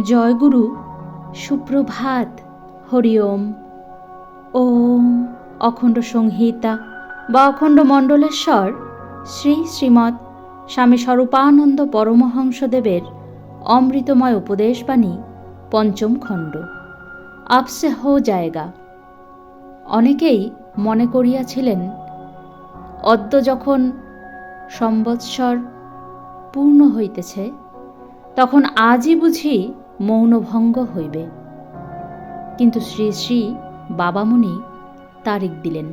জয়গুরু, সুপ্রভাত, হরি ওম। ওম অখণ্ড সংহিতা বা অখণ্ড মণ্ডলেশ্বর, শ্রী শ্রীমৎ স্বামী স্বরূপানন্দ পরমহংসদেবের অমৃতময় উপদেশবাণী, পঞ্চম খণ্ড। আপসে হো জায়গা। অনেকেই মনে করিয়াছিলেন, অদ্য যখন সম্বৎসর পূর্ণ হইতেছে, তখন আজই বুঝি মৌনভঙ্গ হইবে। কিন্তু শ্রী শ্রী বাবামণি তারিখ দিলেন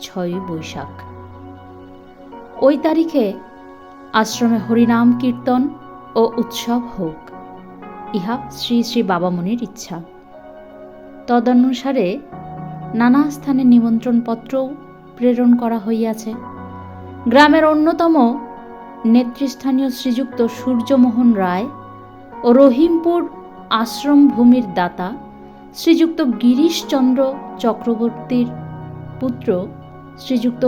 ছয়ই বৈশাখ। ওই তারিখে আশ্রমে হরিনাম, কীর্তন ও উৎসব হোক, ইহা শ্রী শ্রী বাবামণির ইচ্ছা। তদনুসারে নানা স্থানে নিমন্ত্রণপত্রও প্রেরণ করা হইয়াছে। গ্রামের অন্যতম নেতৃস্থানীয় শ্রীযুক্ত সূর্যমোহন রায় ও রহিমপুর আশ্রম ভূমির দাতা, শ্রীযুক্ত গিরিশচন্দ্র চক্রবর্তীর পুত্র, শ্রীযুক্ত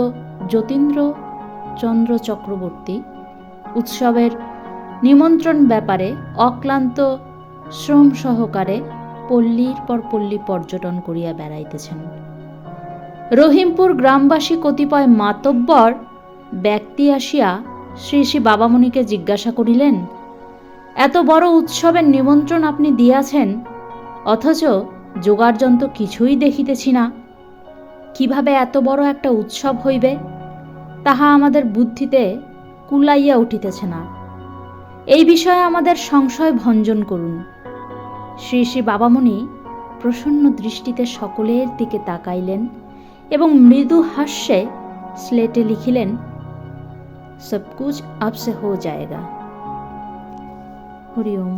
যতীন্দ্র চন্দ্র চক্রবর্তী। উৎসবের নিমন্ত্রণ ব্যাপারে অক্লান্ত শ্রম সহকারে পল্লীর পর পল্লী পর্যটন করিয়া বেড়াইতেছেন। রহিমপুর গ্রামবাসী কতিপয় মাতব্বর ব্যক্তি আসিয়া শ্রী শ্রী বাবামণিকে জিজ্ঞাসা করিলেন এত বড় উৎসবের নিমন্ত্রণ আপনি দিয়াছেন? অথচ যোগার্যন্ত কিছুই দেখিতেছি না। কীভাবে এত বড় একটা উৎসব হইবে? তাহা আমাদের বুদ্ধিতে কুলাইয়া উঠিতেছে না। এই বিষয়ে আমাদের সংশয় ভঞ্জন করুন। শ্রী শ্রী বাবামণি প্রসন্ন দৃষ্টিতে সকলের দিকে তাকাইলেন এবং মৃদু হাস্যে স্লেটে লিখিলেন সব কুছ আপ সে হো জায়গা। হরি ওম